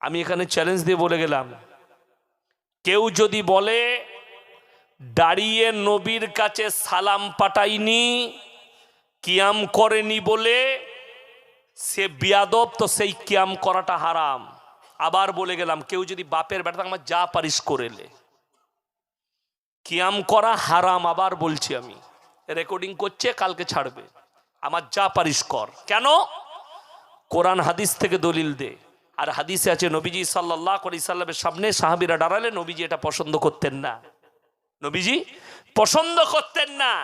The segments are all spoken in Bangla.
আমি এখানে চ্যালেঞ্জ দিয়ে বলে গেলাম। কেউ যদি বলে, দাঁড়িয়ে নবীর কাছে সালাম পাঠাইনি, কিয়াম করেনি বলে সে বিয়াদব, তো সেই কিয়াম করাটা হারাম। আবার বলে গেলাম, কেউ যদি বাপের বেটা আমার যা পারিস করেলে কিয়াম করা হারাম, আবার বলছি আমি। রেকর্ডিং করছে, কালকে ছাড়বে। আমার যা পারিস কর। কেন? কোরআন হাদিস থেকে দলিল দে। আর হাদিসে আছে, নবীজি সাল্লাহ করি সাল্লামের সামনে সাহাবিরা দাঁড়ালে নবীজি এটা পছন্দ করতেন না। নবীজি, পছন্দ করতেন না।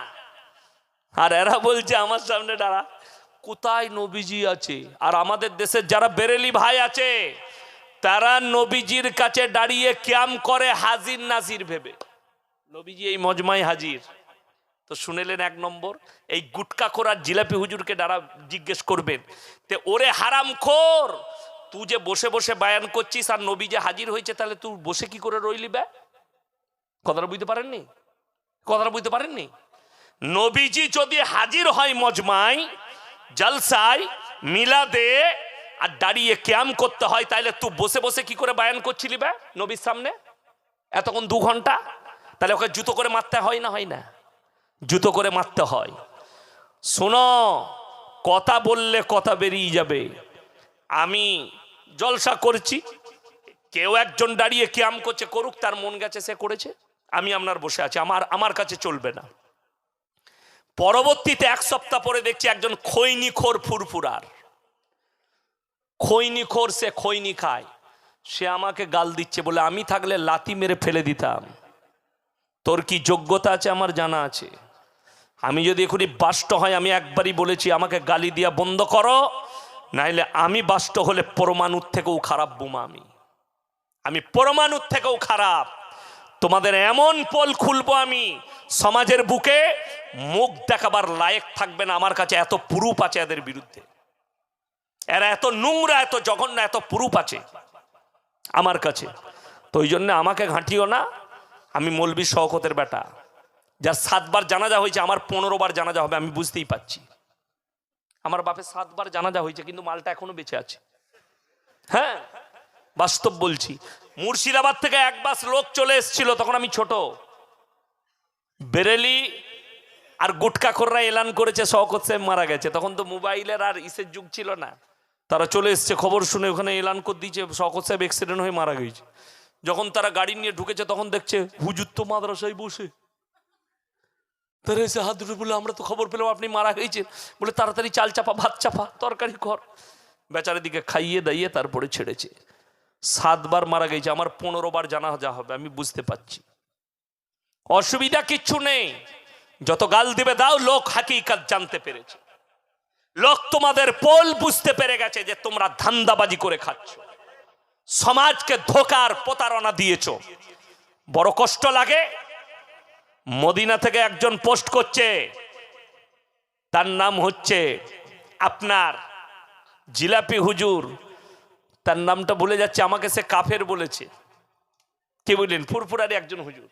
আর এরা বলছে, আমার সামনে দাঁড়া, কোথায় নবীজি আছে? আর আমাদের দেশের যারা বেরেলি ভাই আছে, তারা নবীজির কাছে দাঁড়িয়ে ক্যাম করে হাজির নাজির ভেবে। নবীজি এই মজমাই হাজির। তো শুনেলেন এক নম্বর, এই গুটকা করার জিলাপি হুজুরকে দ্বারা জিজ্ঞেস করবেন, তে ওরে হারাম খোর তুই যে বসে বসে বায়ান করছিস আর নবী যে হাজির হয়েছে তাহলে তুই বসে কি করে রইলি বে কথাটা বুঝতে পারেননি কথাটা বুঝতে পারেননি নবীজি যদি হাজির হয় মজমাই জলসায় মিলাদে আর দাঁড়িয়ে ক্যাম করতে হয় তাহলে তুই বসে বসে কি করে বায়ান করছিলি বে নবীর সামনে এতক্ষণ দু ঘণ্টা তাহলে ওকে জুতো করে মারতে হয় না হয় না জুতো করে মারতে হয় শোনো কথা বললে কথা বেরিয়ে যাবে আমি জলসা করছি। কেউ একজন দাঁড়িয়ে ক্যাম করছে, করুক, তার মন গেছে, সে করেছে। আমি আপনার বসে আছি, আমার আমার কাছে চলবে না। পরবর্তীতে এক সপ্তাহ পরে দেখছি একজন খৈনি খোর ফুরফুরার। খৈনি খোর সে খৈনি খায়। সে আমাকে গাল দিচ্ছে, বলে, আমি থাকলে লাতি মেরে ফেলে দিতাম। তোর কি যোগ্যতা আছে, আমার জানা আছে। আমি যদি এখনই বাষ্ট হয়, আমি একবারই বলেছি, আমাকে গালি দিয়া বন্ধ করো। নাইলে আমি বাষ্ট হলে পরমাণুর থেকেও খারাপ বোমা আমি। আমি পরমাণুর থেকেও খারাপ। তোমাদের এমন পোল খুলবো আমি, সমাজের বুকে মুখ দেখাবার লায়ক থাকবে না, আমার কাছে এত পুরুপ আছে এদের বিরুদ্ধে। এরা এত নোংরা, এত জঘন্য, এত পুরুপ আছে আমার কাছে। তো ওই জন্য আমাকে ঘাঁটিও না, আমি মলবি শওকতের বেটা। যার সাতবার জানাজা হয়েছে, আমার পনেরো বার জানাজা হবে, আমি বুঝতেই পাচ্ছি আমার বাপের সাতবার জানাজা হয়েছে, কিন্তু মালটা এখনও বেঁচে আছে। হ্যাঁ? বাস্তব বলছি। মুর্শিদাবাদ থেকে এক বাস লোক চলে এসেছিল, তখন আমি ছোট। বেরেলি আর গুটকা খোররা এলান করেছে, শওকত সাহেব মারা গেছে। তখন তো মোবাইলের আর ইসের যুগ ছিল না। তারা চলে এসছে, খবর শুনে ওখানে এলান করে দিয়েছে, শওকত সাহেব অ্যাক্সিডেন্ট হয়ে মারা গেছে। যখন তারা গাড়ি নিয়ে ঢুকেছে, তখন দেখছে, হুজুর তো মাদ্রাসায় বসে। তারা এসে হাত ধরে বলে আমরা তো খবর পেলাম আপনি মারা গেছেন বলে, তাড়াতাড়ি চাল চাপা, ভাত চাপা, তরকারি কর। বেচারের দিকে খাইয়ে দাইয়ে তারপরে ছেড়েছে। সাতবার মারা গেছে, আমার পনেরো বার জানা যা হবে, আমি বুঝতে পারছি। অসুবিধা কিচ্ছু নেই। যত গাল দিবে দাও, লোক হাকিকাত জানতে পেরেছে। লোক তোমাদের পোল বুঝতে পেরে গেছে যে তোমরা ধান্দাবাজি করে খাচ্ছ। সমাজকে ধোকার প্রতারণা দিয়েছ। বড় কষ্ট লাগে মদিনা থেকে একজন পোস্ট করছে। তার নাম হচ্ছে আপনার জিলাপি হুজুর। তার নামটা ভুলে যাচ্ছে, আমাকে সে কাফের বলেছে। কে বললেন? ফুরফুরারি একজন হুজুর।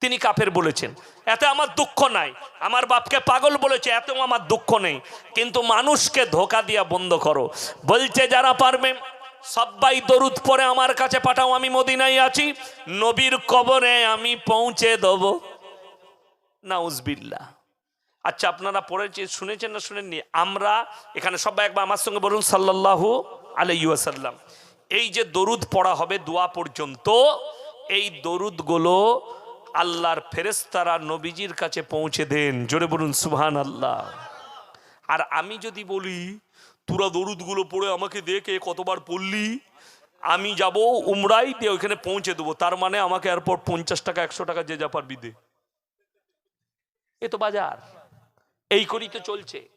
তিনি কাফের বলেছেন। এতে আমার দুঃখ নাই। আমার বাপকে পাগল বলেছে, এতেও আমার দুঃখ নেই। কিন্তু মানুষকে ধোকা দিয়া বন্ধ করো। বলছে, যারা পারবে সবাই দরুদ পরে আমার কাছে পাঠাও, আমি মদিনায় আছি। নবীর কবরে আমি পৌঁছে দেব। না উজবিল্লা আচ্ছা আপনারা পড়েছে, শুনেছেন না শুনেননি? আমরা এখানে সবাই একবার আমার সঙ্গে বলুন, সাল্লাল্লাহু আলাইসাল্লাম এই যে দরুদ পড়া হবে দোয়া পর্যন্ত, এই দরুদগুলো আল্লাহর ফেরেস্তারা নবীজির কাছে পৌঁছে দেন। জোরে বলুন সুহান আল্লাহ আর আমি যদি বলি, তোরা দরুদগুলো পড়ে আমাকে দেখে কতবার পড়লি? আমি যাব, উমরাই দিয়ে ওইখানে পৌঁছে দেবো। তার মানে আমাকে এরপর পঞ্চাশ টাকা, একশো টাকা যে যা পারবি দে। এ তো বাজার। এই করেই তো চলছে।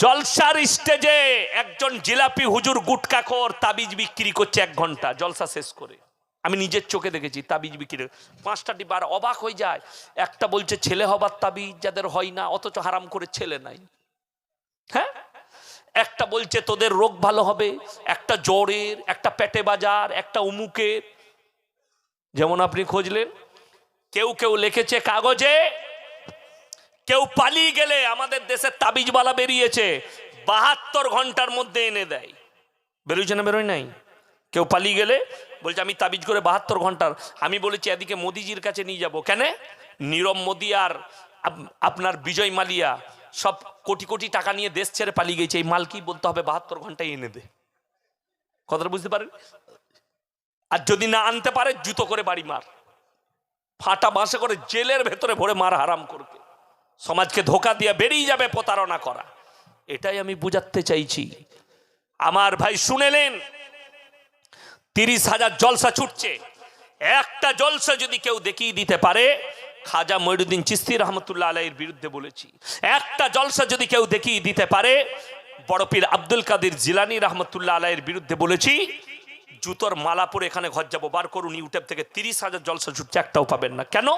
জলসার স্টেজে একজন জিলাপি হুজুর গুটকাখোর তাবিজ বিক্রি করছে এক ঘণ্টা, জলসা শেষ করে। আমি নিজের চোখে দেখেছি তাবিজ বিক্রি। পাঁচটা ডিবার অবাক হয়ে যায়। একটা বলছে, ছেলে হবার তাবিজ যাদের হয় না, অথচ হারাম করে ছেলে নাই। হ্যাঁ? একটা বলছে, তোদের রোগ ভালো হবে, একটা জ্বরের, একটা পেটে বাজার, একটা উমুকের। যেমন আপনি খুঁজলেন, কেউ কেউ লিখেছে কাগজে কেউ পালিয়ে গেলে আমাদের দেশের তাবিজবালা বেরিয়েছে, বাহাত্তর ঘণ্টার মধ্যে এনে দেয়। বেরোচ্ছে না বেরোয় নাই? কেউ পালিয়ে গেলে বলছে, আমি তাবিজ করে বাহাত্তর ঘণ্টার আমি বলেছি, এদিকে মোদিজির কাছে নিয়ে যাব। কেন? নীরব মোদি আর আপ- আপনার বিজয় মালিয়া সব কোটি কোটি টাকা নিয়ে দেশ ছেড়ে পালিয়ে গেছে। এই মাল কি বলতে হবে? বাহাত্তর ঘন্টায় এনে দে। কথাটা বুঝতে পারেন? আর যদি না আনতে পারে, জুতো করে বাড়ি মার। ফাটা বাঁশে করে জেলের ভেতরে ভরে মার হারাম করবে সমাজকে ধোকা দিয়ে বেরিয়ে যাবে প্রতারণা করা। এটাই আমি বুঝাতে চাইছি। আমার ভাই শুনেলেন তিরিশ হাজার জলসা ছুটছে। একটা জলসা যদি কেউ দেখিয়ে দিতে পারে, খাজা মইনুদ্দিন চিস্তি রহমতুল্লাহ আলাইয়ের বিরুদ্ধে বলেছি। একটা জলসা যদি কেউ দেখিয়ে দিতে পারে, বড় পীর আব্দুল কাদের জিলানি রহমতুল্লাহ আলাইয়ের বিরুদ্ধে বলেছি, জুতোর মালা পরে এখানে ঘর যাব, বার করুন, ইউটিউব থেকে তিরিশ হাজার জলসা ছুটছে, একটাও পাবেন না। কেন?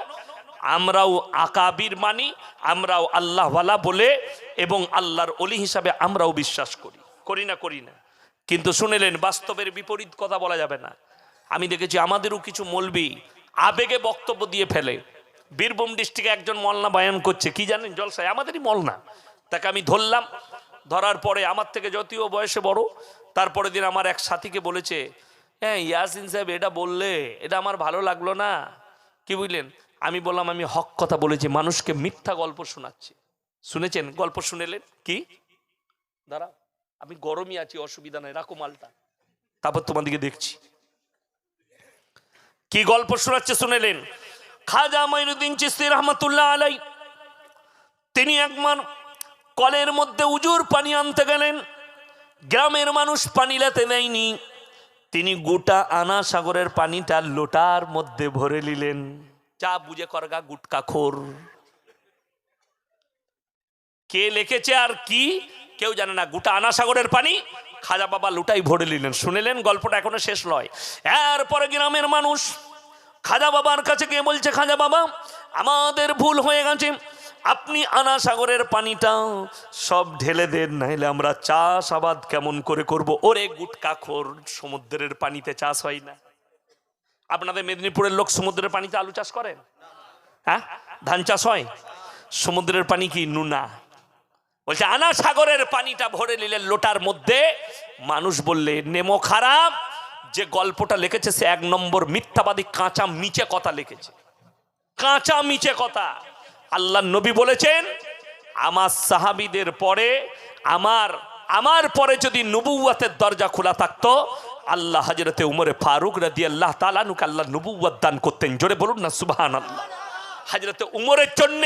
আমরাও আকাবির মানি, আমরাও আল্লাহওয়ালা বলে এবং আল্লাহর অলি হিসাবে আমরাও বিশ্বাস করি। করি না করি না। কিন্তু শুনেলেন, বাস্তবের বিপরীত কথা বলা যাবে না। আমি দেখেছি আমাদেরও কিছু মলবি আবেগে বক্তব্য দিয়ে ফেলে। বীরভূম ডিস্ট্রিক্টে একজন মলনা বায়ান করছে, কি জানেন জলসায়? আমাদেরই মলনা। তাকে আমি ধরলাম, ধরার পরে আমার থেকে যদিও বয়সে বড়, তারপরে দিন আমার এক সাথীকে বলেছে হ্যাঁ ইয়াসিন সাহেব, এটা বললে, এটা আমার ভালো লাগল না। কি বুঝলেন? আমি বললাম, আমি হক কথা বলেছি, মানুষকে মিথ্যা গল্প শোনাচ্ছি। শুনেছেন? গল্প শুনেলেন? কি? দাঁড়া, আমি গরমই আছি, অসুবিধা নাই, রাখো মালটা। তারপর তোমাদেরকে দেখছি। কি গল্প শোনাচ্ছে শুনেলেন? খাজা মাইনুদ্দিন চিস্তি রহমতুল্লাহ আলাই তিনি একবার কলের মধ্যে উজুর পানি আনতে গেলেন। গ্রামের মানুষ পানি লেতে নেয়নি তিনি গোটা আনা সাগরের পানিটা লোটার মধ্যে ভরে নিলেন। চা বুঝে করগা গুটকা খোর। কে লিখেছে আর কি? কেউ জানে না। গোটা আনা সাগরের পানি। খাজা বাবা লুটাই ভরে নিলেন। শুনেলেন গল্পটা এখনও শেষ নয়। এরপরে গ্রামের মানুষ খাজা বাবার কাছে গিয়ে বলছে, খাজা বাবা, আমাদের ভুল হয়ে গেছে। আপনি আনা সাগরের পানিটা সব ঢেলে দেন নাহলে আমরা চাষ আবাদ কেমন করে করব? ওরে গুটকা খোর, সমুদ্রের পানিতে চাষ হয় না। আপনাদের মেদিনীপুরের লোক সমুদ্রের পানিতে আলু চাষ করেন হ্যাঁ? ধান চাষ হয়? সমুদ্রের পানি কি? নুনা বলছে আনা সাগরের পানিটা ভরে নিলে লোটার মধ্যে মানুষ বললে, নেমো খারাপ। যে গল্পটা লিখেছে সে এক নম্বর মিথ্যাবাদী কাঁচা মিচে কথা লিখেছে। কাঁচা মিচে কথা। আল্লাহ নবী বলেছেন, আমার সাহাবিদের পরে, আমার আমার পরে যদি নবুয়াতের দরজা খোলা থাকতো আল্লাহ হাজরতে উমরে ফারুক রাদি আল্লাহ তালানুক আল্লাহ নবুয়াত দান করতেন। জোরে বলুন না সুবাহান আল্লাহ হাজরতে উমরের জন্য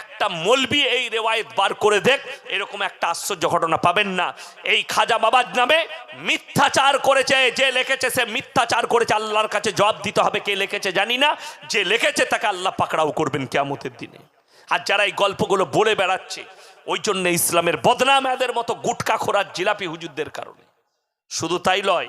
একটা মলবি এই রেওয়ায়ত বার করে দেখ, এরকম একটা আশ্চর্য ঘটনা পাবেন না। এই খাজা বাবার নামে মিথ্যাচার করেছে, যে লিখেছে সে মিথ্যাচার করেছে, আল্লাহর কাছে জবাব দিতে হবে কে লিখেছে জানি না। যে লিখেছে তাকে আল্লাহ পাকড়াও করবেন কেয়ামতের দিনে। আর যারা এই গল্পগুলো বলে বেড়াচ্ছে, ওই জন্য ইসলামের বদনাম এদের মতো গুটকা খোরার জিলাপি হুজুরদের কারণে। শুধু তাই লয়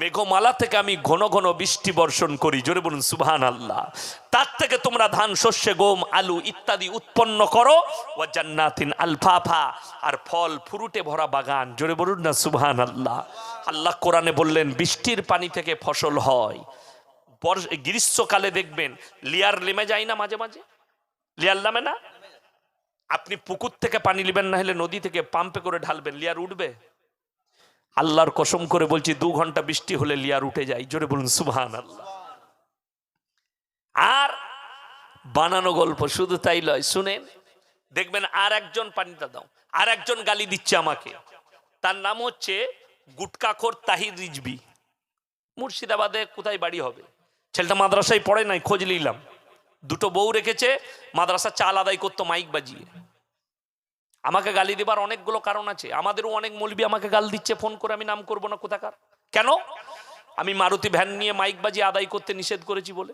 মেঘমালা থেকে আমি ঘন ঘন বৃষ্টি বর্ষণ করি। জোরে বলুন সুবহান আল্লাহ তার থেকে তোমরা ধান, শস্যে, গম, আলু ইত্যাদি উৎপন্ন করো। ও জান্নাতিন আলফাফা। আর ফল, ফুরুটে ভরা বাগান। জোরে বলুন না সুবহান আল্লাহ আল্লাহ কোরআনে বললেন, বৃষ্টির পানি থেকে ফসল হয়। গ্রীষ্মকালে দেখবেন, লিয়ার লেমে যায় না মাঝে মাঝে? লিয়ার নামে না? আপনি পুকুর থেকে পানি নেবেন না হলে নদী থেকে পাম্পে করে ঢালবেন, লিয়ার উঠবে? আল্লাহর কসম করে বলছি, দু ঘণ্টা বৃষ্টি হলে লিয়ার উঠে যায়। জোরে বলুন সুবহান আল্লাহ আর বানানো গল্প শুধু তাই লয়, শুনেন, দেখবেন আর একজন পানিটা দাও, আর একজন গালি দিচ্ছে আমাকে। তার নাম হচ্ছে গুটকাখোর তাহির রিজবি মুর্শিদাবাদে কোথায় বাড়ি হবে? ছেলেটা মাদ্রাসায় পড়ে নাই, খোঁজ নিলাম। দুটো বউ রেখেছে মাদ্রাসা চাল আদায় করতো মাইক বাজিয়ে। আমাকে গালি দেবার অনেকগুলো কারণ আছে। আমাদেরও অনেক মলবি আমাকে গাল দিচ্ছে, ফোন করে আমি নাম করব না, কোথাকার? কেন? আমি মারুতি ভ্যান নিয়ে মাইক বাজি আদায় করতে নিষেধ করেছি বলে।